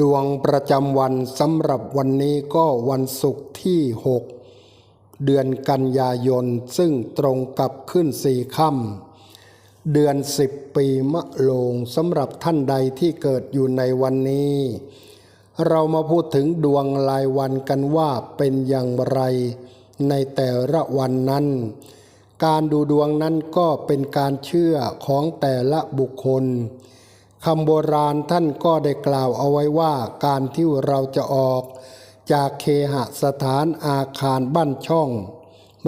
ดวงประจำวันสำหรับวันนี้ก็วันศุกร์ที่ 6 เดือนกันยายน ซึ่งตรงกับขึ้นสี่ค่ำเดือน 10 ปีมะโรงสำหรับท่านใดที่เกิดอยู่ในวันนี้ เรามาพูดถึงดวงรายวันกันว่าเป็นอย่างไร ในแต่ละวันนั้น การดูดวงนั้นก็เป็นการเชื่อของแต่ละบุคคล คำโบราณท่านก็ได้กล่าวเอาไว้ว่าการที่เราจะออก จากเคหสถานอาคารบ้านช่อง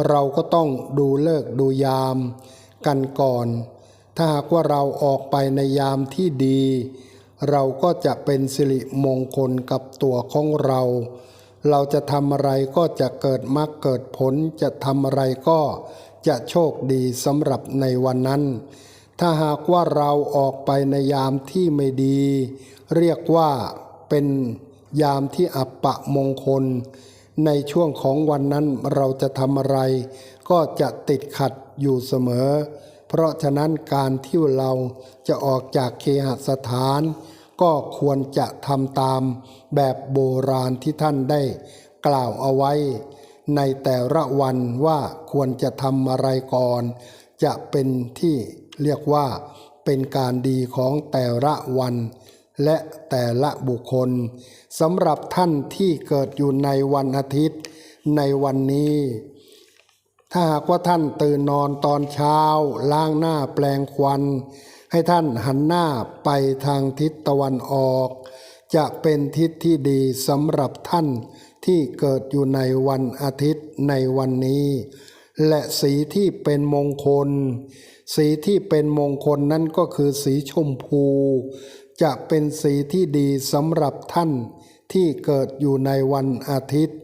เราก็ต้องดูเลิกดูยามกันก่อน ถ้าหากว่าเราออกไปในยามที่ดี เราก็จะเป็นสิริมงคลกับตัวของเรา เราจะทำอะไรก็จะเกิดมรรคเกิดผลจะทำอะไรก็จะโชคดีสำหรับในวันนั้น ถ้าหากว่าเราออกไปในยามที่ไม่ดี เรียกว่าเป็นยามที่อับปะมงคล ในช่วงของวันนั้นเราจะทำอะไร ก็จะติดขัดอยู่เสมอ เพราะฉะนั้นการที่เราจะออกจากเคหสถาน ก็ควรจะทำตามแบบโบราณที่ท่านได้กล่าวเอาไว้ ในแต่ละวันว่าควรจะทำอะไรก่อน จะเป็นที่ เรียกว่าเป็นการดีของแต่ละวัน และแต่ละบุคคลสำหรับท่านที่เกิดอยู่ในวันอาทิตย์ในวันนี้ ถ้าหากว่าท่านตื่นนอนตอนเช้า ล้างหน้าแปลงควัน ให้ท่านหันหน้าไปทางทิศตะวันออก จะเป็นทิศที่ดีสำหรับท่านที่เกิดอยู่ในวันอาทิตย์ในวันนี้ และสีที่เป็นมงคล สีที่เป็นมงคลนั้นก็คือสีชมพู จะเป็นสีที่ดีสำหรับท่านที่เกิดอยู่ในวันอาทิตย์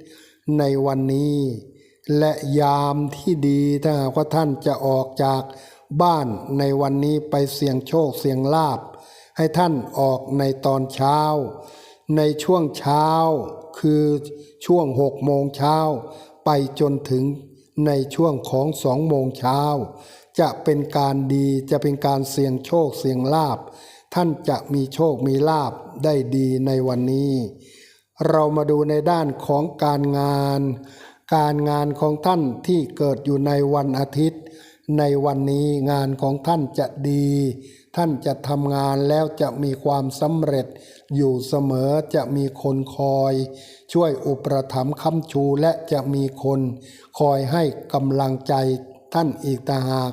ในวันนี้ และยามที่ดีถ้าหากว่าท่านจะออกจากบ้านในวันนี้ไปเสี่ยงโชคเสี่ยงลาบ ให้ท่านออกในตอนเช้า ในช่วงเช้าคือช่วงหกโมงเช้าไปจนถึงในช่วงของสองโมงเช้า จะเป็นการดีจะเป็นการเสี่ยงโชคเสี่ยงลาบ ท่านจะมีโชคมีลาบได้ดีในวันนี้ เรามาดูในด้านของการงาน การงานของท่านที่เกิดอยู่ในวันอาทิตย์ ในวันนี้งานของท่านจะดี ท่านจะทำงานแล้วจะมีความสำเร็จ อยู่เสมอจะมีคนคอย ช่วยอุปถัมภ์ค้ำชูและจะมีคน คอยให้กำลังใจ ท่านอีกต่างหาก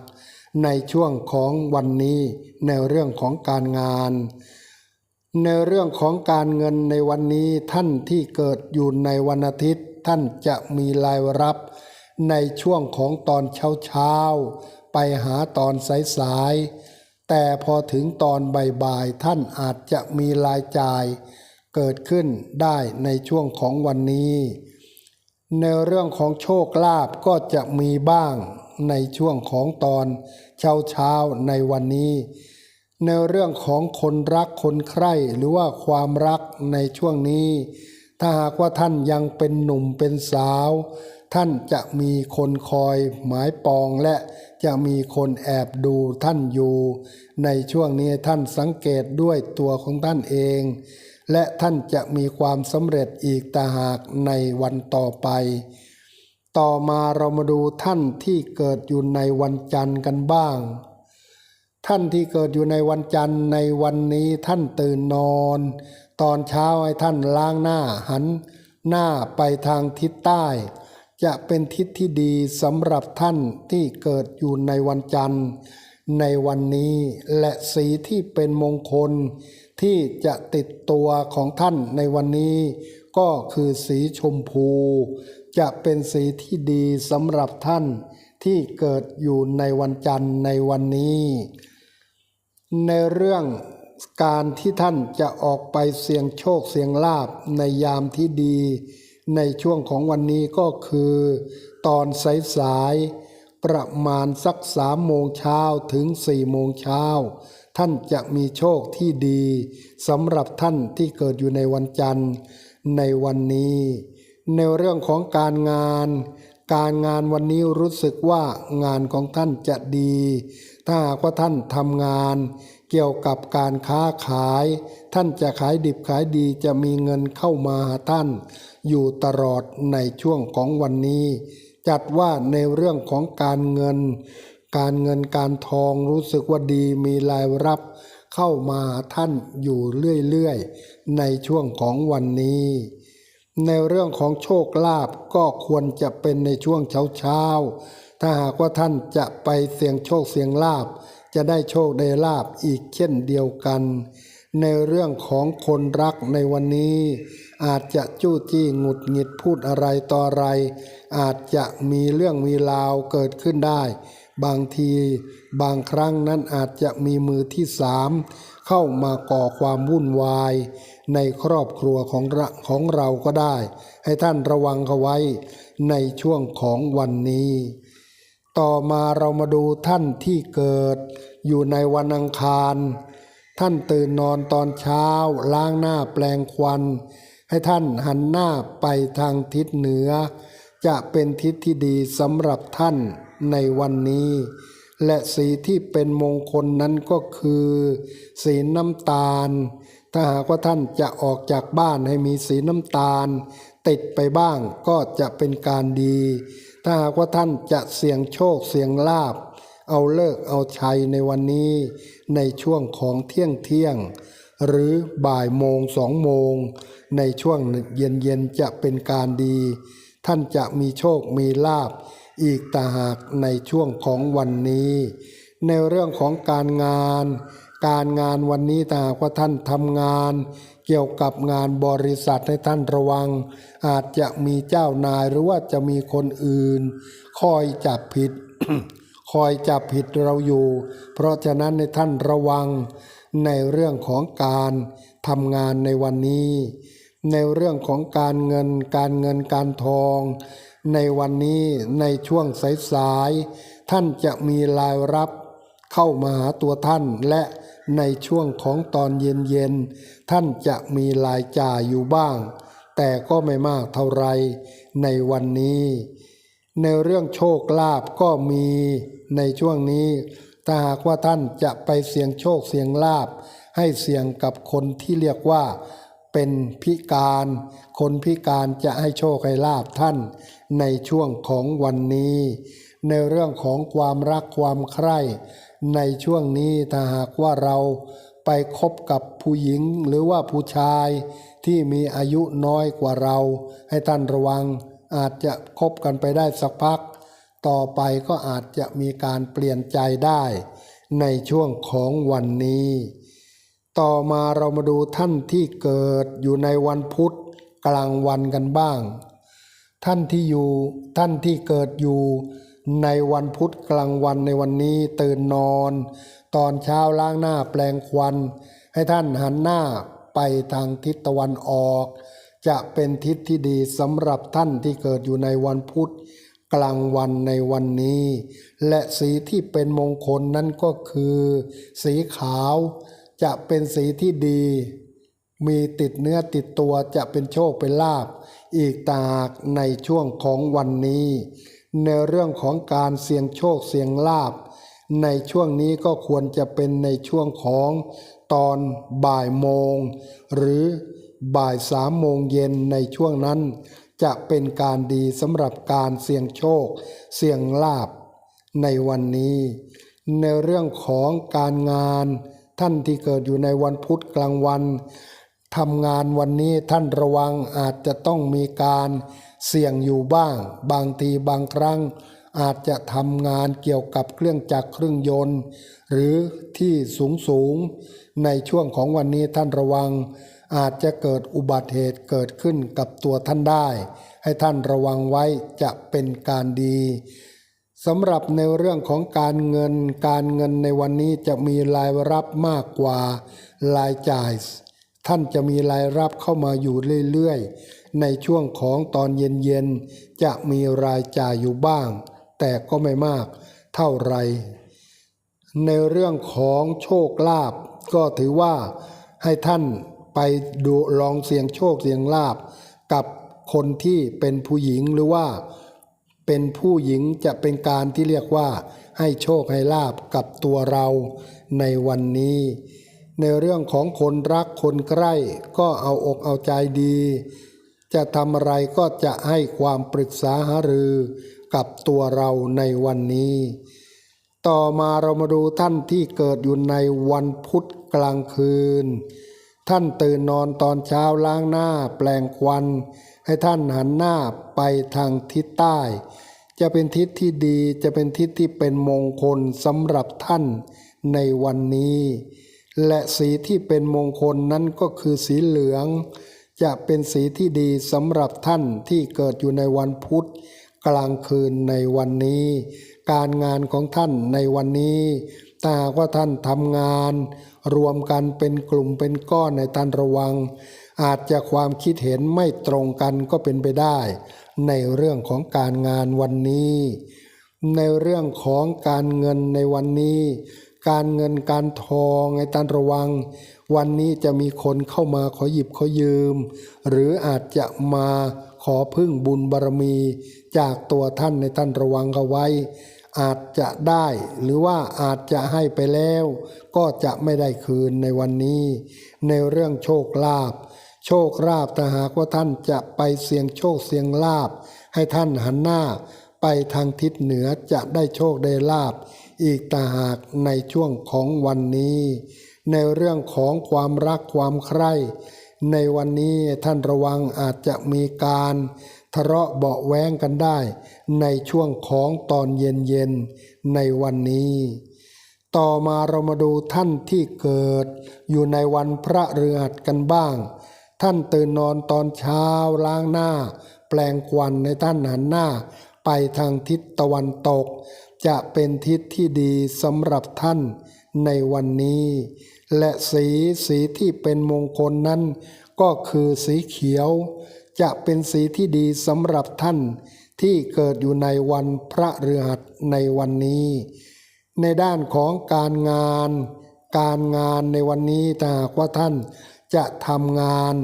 ในช่วงของวันนี้ในเรื่องของการงาน ในเรื่องของการเงินในวันนี้ท่านที่เกิดอยู่ในวันอาทิตย์ ท่านจะมีรายรับ ในช่วงของตอนเช้าเช้าๆไปหาตอนสายสายๆแต่พอถึงตอนบ่ายๆท่านอาจจะมีรายจ่ายเกิดขึ้นได้ในช่วงของวันนี้ ในเรื่องของโชคลาภก็จะมีบ้าง ในช่วงของตอนเช้าเช้าในวันนี้ ในเรื่องของคนรักคนใคร่หรือว่าความรักในช่วงนี้ ถ้าหากว่าท่านยังเป็นหนุ่มเป็นสาว ท่านจะมีคนคอยหมายปองและจะมีคนแอบดูท่านอยู่ ในช่วงนี้ท่านสังเกตด้วยตัวของท่านเองและท่านจะมีความสำเร็จอีกต่าหากในวันต่อไป ต่อมาเรามาดูท่านที่เกิดอยู่ในวันจันทร์กันบ้าง ท่านที่เกิดอยู่ในวันจันทร์ในวันนี้ท่านตื่นนอน ตอนเช้าให้ท่านล้างหน้าหัน หน้าไปทางทิศใต้ จะเป็นทิศที่ดีสำหรับท่านที่เกิดอยู่ในวันจันทร์ ในวันนี้และสีที่เป็นมงคล ที่จะติดตัวของท่านในวันนี้ก็คือสีชมพู จะเป็นสีที่ดีสำหรับท่านที่เกิดอยู่ในวันจันทร์ในวันนี้ ในเรื่องการที่ท่านจะออกไปเสี่ยงโชคเสี่ยงลาบในยามที่ดี ในช่วงของวันนี้ก็คือ ตอนสายๆประมาณสักสามโมงเช้าถึงสี่โมงเช้าท่านจะมีโชคที่ดีสำหรับท่านที่เกิดอยู่ในวันจันทร์ในวันนี้ ในเรื่องของการงาน การงานวันนี้รู้สึกว่างานของท่านจะดี ถ้าหากว่าท่านทำงาน เกี่ยวกับการค้าขาย ท่านจะขายดิบขายดีจะมีเงินเข้ามาท่าน อยู่ตลอดในช่วงของวันนี้ จัดว่าในเรื่องของการเงิน การเงินการทองรู้สึกว่าดีมีรายรับเข้ามาท่านอยู่เรื่อยๆ ในช่วงของวันนี้ ในเรื่องของโชคลาภก็ควรจะเป็นในช่วงเช้าๆถ้าหากว่าท่านจะไปเสี่ยงโชคเสี่ยงลาภจะได้โชคได้ลาภอีกเช่นเดียวกัน ในเรื่องของคนรักในวันนี้ อาจจะจู้จี้หงุดหงิดพูดอะไรต่ออะไร อาจจะมีเรื่องมีราวเกิดขึ้นได้ บางทีบางครั้งนั้นอาจจะมีมือที่สามเข้ามาก่อความวุ่นวาย ในครอบครัวของราของเราก็ได้ ให้ท่านระวังเขาไว้ในช่วงของวันนี้ ต่อมาเรามาดูท่านที่เกิด อยู่ในวันอังคาร ท่านตื่นนอนตอนเช้า ล้างหน้าแปลงควัน ให้ท่านหันหน้าไปทางทิศเหนือ จะเป็นทิศที่ดีสำหรับท่านในวันนี้ และสีที่เป็นมงคลนั้นก็คือ สีน้ำตาล ถ้าหากว่าท่านจะออกจากบ้านให้มีสีน้ำตาล ติดไปบ้างก็จะเป็นการดี ถ้าหากว่าท่านจะเสี่ยงโชคเสี่ยงลาบ เอาเลิกเอาชัยในวันนี้ ในช่วงของเที่ยงเที่ยง หรือบ่ายโมงสองโมง ในช่วงเย็นเย็นจะเป็นการดี ท่านจะมีโชคมีลาบ อีกต่างหากในช่วงของวันนี้ ในเรื่องของการงาน การงานวันนี้ถ้าหากว่าท่านทำงาน เกี่ยวกับงานบริษัทให้ท่านระวัง อาจจะมีเจ้านายหรือว่าจะมีคนอื่น คอยจับผิด คอยจับผิดเราอยู่ เพราะฉะนั้นในท่านระวังในเรื่องของการทำงานในวันนี้ ในเรื่องของการเงินการเงินการทอง ในวันนี้ในช่วงสายๆท่านจะมีรายรับ เข้ามาหาตัวท่านและในช่วงของตอนเย็นๆท่านจะมีรายจ่ายอยู่บ้าง แต่ก็ไม่มากเท่าไรในวันนี้ ในเรื่องโชคลาภก็มีในช่วงนี้ถ้าหากว่าท่านจะไปเสี่ยงโชคเสี่ยงลาภให้เสี่ยงกับคนที่เรียกว่าเป็นพิการ คนพิการจะให้โชคให้ลาบท่านในช่วงของวันนี้ ในเรื่องของความรักความใคร่ ในช่วงนี้ถ้าหากว่าเราไปคบกับผู้หญิงหรือว่าผู้ชายที่มีอายุน้อยกว่าเรา ให้ท่านระวังอาจจะคบกันไปได้สักพัก ต่อไปก็อาจจะมีการเปลี่ยนใจได้ ในช่วงของวันนี้ ต่อมาเรามาดูท่านที่เกิดอยู่ในวันพุธกลางวันกันบ้าง ท่านที่อยู่ท่านที่เกิดอยู่ ในวันพุธกลางวันในวันนี้ตื่นนอน ตอนเช้าล้างหน้าแปลงควัน ให้ท่านหันหน้าไปทางทิศตะวันออก จะเป็นทิศที่ดีสำหรับท่านที่เกิดอยู่ในวันพุธกลางวันในวันนี้ และสีที่เป็นมงคลนั้นก็คือ สีขาวจะเป็นสีที่ดี มีติดเนื้อติดตัวจะเป็นโชคเป็นลาบ อีกตางหากในช่วงของวันนี้ ในเรื่องของการเสี่ยงโชคเสี่ยงลาบ ในช่วงนี้ก็ควรจะเป็นในช่วงของตอนบ่ายโมง หรือบ่ายสามโมงเย็นในช่วงนั้น จะเป็นการดีสำหรับการเสี่ยงโชค เสี่ยงลาบ ในวันนี้ ในเรื่องของการงาน ท่านที่เกิดอยู่ในวันพุธกลางวันทำงานวันนี้ท่านระวังอาจจะต้องมีการ เสี่ยงอยู่บ้าง บางทีบางครั้ง อาจจะทำงานเกี่ยวกับเครื่องจักรเครื่องยนต์ หรือที่สูงสูง ในช่วงของวันนี้ท่านระวัง อาจจะเกิดอุบัติเหตุเกิดขึ้นกับตัวท่านได้ ให้ท่านระวังไว้จะเป็นการดีสำหรับในเรื่องของการเงิน การเงินในวันนี้จะมีรายรับมากกว่ารายจ่าย ท่านจะมีรายรับเข้ามาอยู่เรื่อยๆ ในช่วงของตอนเย็นๆจะมีรายจ่ายอยู่บ้าง แต่ก็ไม่มากเท่าไร ในเรื่องของโชคลาภก็ถือว่าให้ท่านไปดูลองเสี่ยงโชคเสี่ยงลาภกับคนที่เป็นผู้หญิงหรือว่า เป็นผู้หญิงจะเป็นการที่เรียกว่า ให้โชคให้ลาบกับตัวเราในวันนี้ ในเรื่องของคนรักคนใกล้ก็เอาอกเอาใจดี จะทำอะไรก็จะให้ความปรึกษาหารือกับตัวเราในวันนี้ ต่อมาเรามาดูท่านที่เกิดอยู่ในวันพุธกลางคืน ท่านตื่นนอนตอนเช้าล้างหน้าแปลงควัน ให้ท่านหันหน้าไปทางทิศใต้ จะเป็นทิศที่ดีจะเป็นทิศที่เป็นมงคลสำหรับท่านในวันนี้ และสีที่เป็นมงคลนั้นก็คือสีเหลือง จะเป็นสีที่ดีสำหรับท่านที่เกิดอยู่ในวันพุธกลางคืนในวันนี้ การงานของท่านในวันนี้ถ้าว่าท่านทำงาน รวมกันเป็นกลุ่มเป็นก้อนในท่านระวัง อาจจะความคิดเห็นไม่ตรงกันก็เป็นไปได้ ในเรื่องของการงานวันนี้ ในเรื่องของการเงินในวันนี้ การเงินการทองในตันระวัง วันนี้จะมีคนเข้ามาขอหยิบขอยืม หรืออาจจะมาขอพึ่งบุญบารมี จากตัวท่านในท่านระวังเอาไว้ อาจจะได้หรือว่าอาจจะให้ไปแล้ว ก็จะไม่ได้คืนในวันนี้ ในเรื่องโชคลาภโชคลาภถ้าหากว่าท่านจะไปเสี่ยงโชคเสี่ยงลาภให้ท่านหันหน้าไปทางทิศเหนือจะได้โชคได้ลาภอีกต่าหากในช่วงของวันนี้ ในเรื่องของความรักความใคร่ ในวันนี้ท่านระวังอาจจะมีการทะเลาะเบาแว้งกันได้ ในช่วงของตอนเย็นๆในวันนี้ ต่อมาเรามาดูท่านที่เกิด อยู่ในวันพระเรือหัดกันบ้าง ท่านตื่นนอนตอนเช้าล้างหน้า แปลงควันในท่านหันหน้า ไปทางทิศตะวันตก จะเป็นทิศที่ดีสำหรับท่านในวันนี้ และสีสีที่เป็นมงคลนั้น ก็คือสีเขียว จะเป็นสีที่ดีสำหรับท่านที่เกิดอยู่ในวันพระเรือหัดในวันนี้ ในด้านของการงาน การงานในวันนี้ถ้าหากว่าท่านจะทำงาน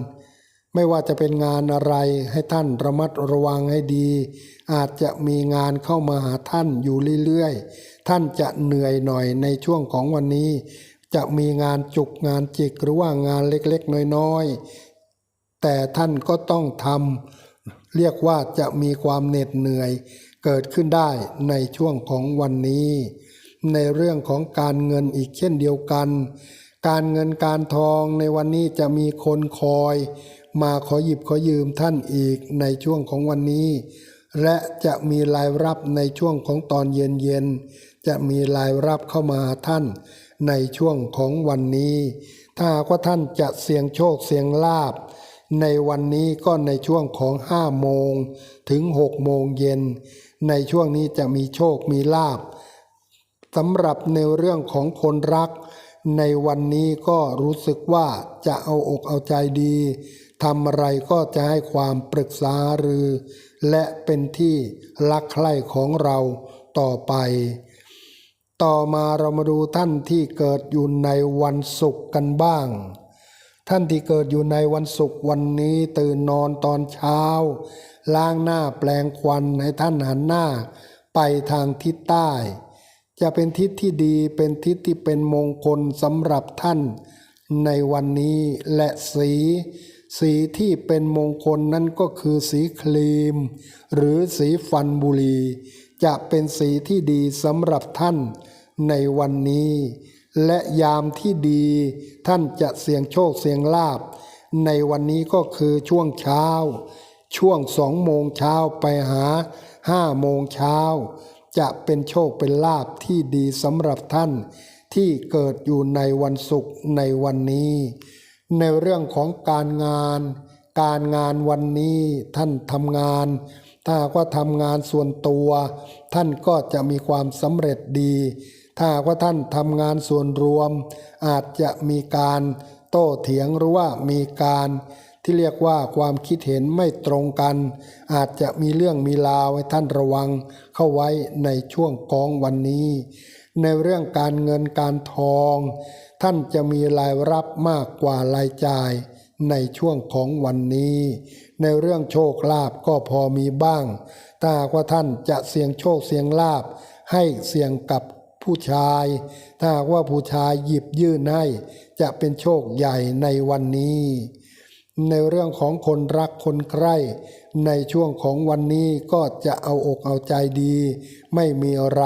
ไม่ว่าจะเป็นงานอะไรให้ท่านระมัดระวังให้ดี อาจจะมีงานเข้ามาหาท่านอยู่เรื่อยๆ ท่านจะเหนื่อยหน่อยในช่วงของวันนี้ จะมีงานจุกงานจิกหรือว่างานเล็กๆ น้อยๆ แต่ท่านก็ต้องทำเรียกว่าจะมีความเหน็ดเหนื่อย เกิดขึ้นได้ในช่วงของวันนี้ ในเรื่องของการเงินอีกเช่นเดียวกัน การเงินการทองในวันนี้จะมีคนคอย มาขอหยิบขอยืมท่านอีกในช่วงของวันนี้ และจะมีรายรับในช่วงของตอนเย็นๆจะมีรายรับเข้ามาหาท่าน ในช่วงของวันนี้ ถ้าหากว่าท่านจะเสี่ยงโชคเสี่ยงลาบ ในวันนี้ก็ในช่วงของห้าโมงถึงหกโมงเย็น ในช่วงนี้จะมีโชคมีลาบสำหรับในเรื่องของคนรัก ในวันนี้ก็รู้สึกว่าจะเอาอกเอาใจดีทำอะไรก็จะให้ความปรึกษาหรือ และเป็นที่รักใคร่ของเราต่อไป ต่อมาเรามาดูท่านที่เกิดอยู่ในวันศุกร์กันบ้าง ท่านที่เกิดอยู่ในวันศุกร์วันนี้ตื่นนอนตอนเช้า ล้างหน้าแปลงควันให้ท่านหันหน้า ไปทางทิศใต้ จะเป็นทิศที่ดีเป็นทิศที่เป็นมงคลสำหรับท่าน ในวันนี้และสี สีที่เป็นมงคลนั้นก็คือสีครีม หรือสีฟันบุรี จะเป็นสีที่ดีสำหรับท่านในวันนี้ และยามที่ดีท่านจะเสี่ยงโชคเสี่ยงลาบ ในวันนี้ก็คือช่วงเช้า ช่วงสองโมงเช้าไปหาห้าโมงเช้า จะเป็นโชคเป็นลาบที่ดีสำหรับท่าน ที่เกิดอยู่ในวันศุกร์ในวันนี้ ในเรื่องของการงาน การงานวันนี้ท่านทำงาน ถ้าว่าทำงานส่วนตัว ท่านก็จะมีความสำเร็จดี ถ้าว่าท่านทำงานส่วนรวม อาจจะมีการโต้เถียงหรือว่ามีการที่เรียกว่าความคิดเห็นไม่ตรงกัน อาจจะมีเรื่องมีราวให้ท่านระวังเข้าไว้ในช่วงกองวันนี้ ในเรื่องการเงินการทอง ท่านจะมีรายรับมากกว่ารายจ่ายในช่วงของวันนี้ ในเรื่องโชคลาภก็พอมีบ้าง ถ้าหากว่าท่านจะเสี่ยงโชคเสี่ยงลาภให้เสี่ยงกับผู้ชาย ถ้าหากว่าผู้ชายหยิบยื่นให้จะเป็นโชคใหญ่ในวันนี้ ในเรื่องของคนรักคนใคร่ในช่วงของวันนี้ก็จะเอาอกเอาใจดี ไม่มีอะไร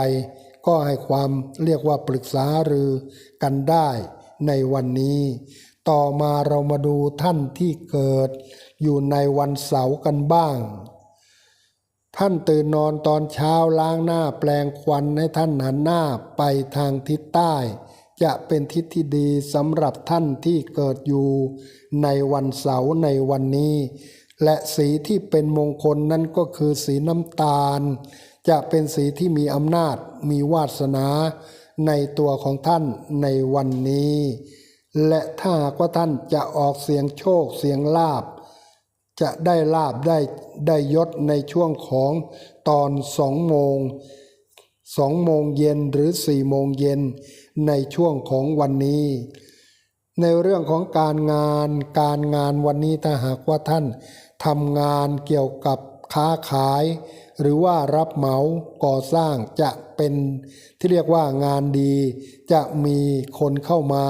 ก็ให้ความเรียกว่าปรึกษาหรือกันได้ในวันนี้ ต่อมาเรามาดูท่านที่เกิด อยู่ในวันเสาร์กันบ้าง ท่านตื่นนอนตอนเช้าล้างหน้าแปลงควันให้ท่านหันหน้าไปทางทิศใต้ จะเป็นทิศที่ดีสำหรับท่านที่เกิดอยู่ในวันเสาร์ในวันนี้ และสีที่เป็นมงคลนั้นก็คือสีน้ำตาล จะเป็นสีที่มีอำนาจมีวาสนาในตัวของท่านในวันนี้ และถ้าหากว่าท่านจะออกเสียงโชคเสียงลาบ จะได้ลาบได้ได้ยศในช่วงของตอนสองโมงสองโมงเย็นหรือสี่โมงเย็นในช่วงของวันนี้ ในเรื่องของการงานการงานวันนี้ถ้าหากว่าท่านทำงานเกี่ยวกับค้าขาย หรือว่ารับเหมาก่อสร้างจะเป็นที่เรียกว่างานดี จะมีคนเข้ามา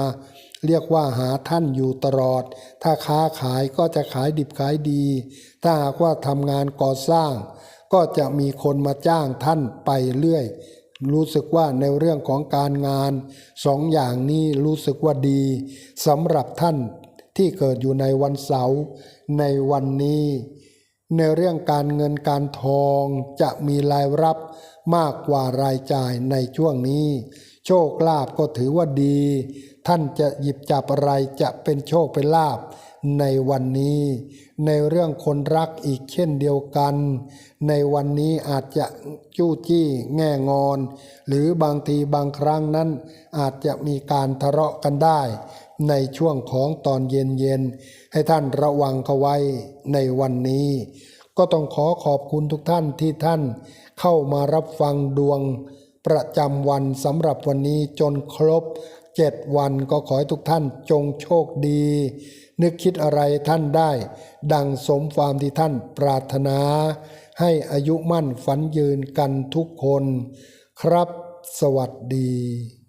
เรียกว่าหาท่านอยู่ตลอด ถ้าค้าขายก็จะขายดิบขายดี ถ้าหากว่าทำงานก่อสร้าง ก็จะมีคนมาจ้างท่านไปเรื่อย รู้สึกว่าในเรื่องของการงานสองอย่างนี้รู้สึกว่าดีสำหรับท่านที่เกิดอยู่ในวันเสาร์ในวันนี้ ในเรื่องการเงินการทองจะมีรายรับมากกว่ารายจ่ายในช่วงนี้ โชคลาภก็ถือว่าดี ท่านจะหยิบจับอะไรจะเป็นโชคเป็นลาภในวันนี้ ในเรื่องคนรักอีกเช่นเดียวกัน ในวันนี้อาจจะจู้จี้แง่งอน หรือบางทีบางครั้งนั้น อาจจะมีการทะเลาะกันได้ ในช่วงของตอนเย็นๆให้ท่านระวังเขาไว้ในวันนี้ ก็ต้องขอขอบคุณทุกท่านที่ท่านเข้ามารับฟังดวงประจำวันสำหรับวันนี้จนครบ เจ็ดวันก็ขอให้ทุกท่านจงโชคดี นึกคิดอะไรท่านได้ ดังสมความที่ท่านปรารถนา ให้อายุมั่นฝันยืนกันทุกคน ครับสวัสดี